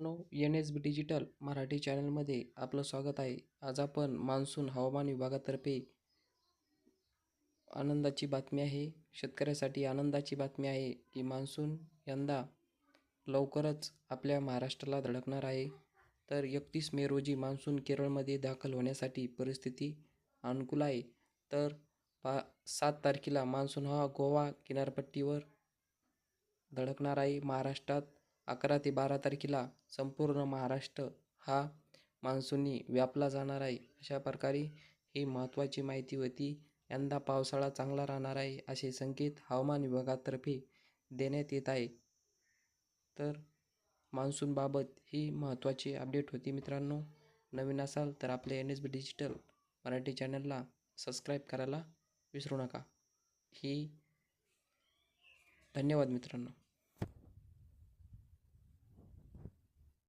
No N S B digital Marathi चॅनलमध्ये आपलं स्वागत आहे. आज आपण मान्सून हवामान विभागातर्फे आनंदाची बातमी आहे. शेतकऱ्यासाठी आनंदाची बातमी आहे की मान्सून यंदा लवकरच आपल्या महाराष्ट्राला धडकणार आहे. तर एकतीस मे रोजी मान्सून केरळमध्ये दाखल होण्यासाठी परिस्थिती अनुकूल आहे. तर पा सात तारखेला मान्सून हा गोवा किनारपट्टीवर धडकणार आहे. महाराष्ट्रात अकरा ते बारा तारखेला संपूर्ण महाराष्ट्र हा मान्सूननी व्यापला जाणार आहे. अशा प्रकारे ही महत्त्वाची माहिती होती. यंदा पावसाळा चांगला राहणार आहे असे संकेत हवामान विभागातर्फे देण्यात येत आहे. तर मान्सूनबाबत ही महत्त्वाची अपडेट होती मित्रांनो. नवीन असाल तर आपल्या N S B digital Marathi चॅनलला सबस्क्राईब करायला विसरू नका. ही धन्यवाद मित्रांनो.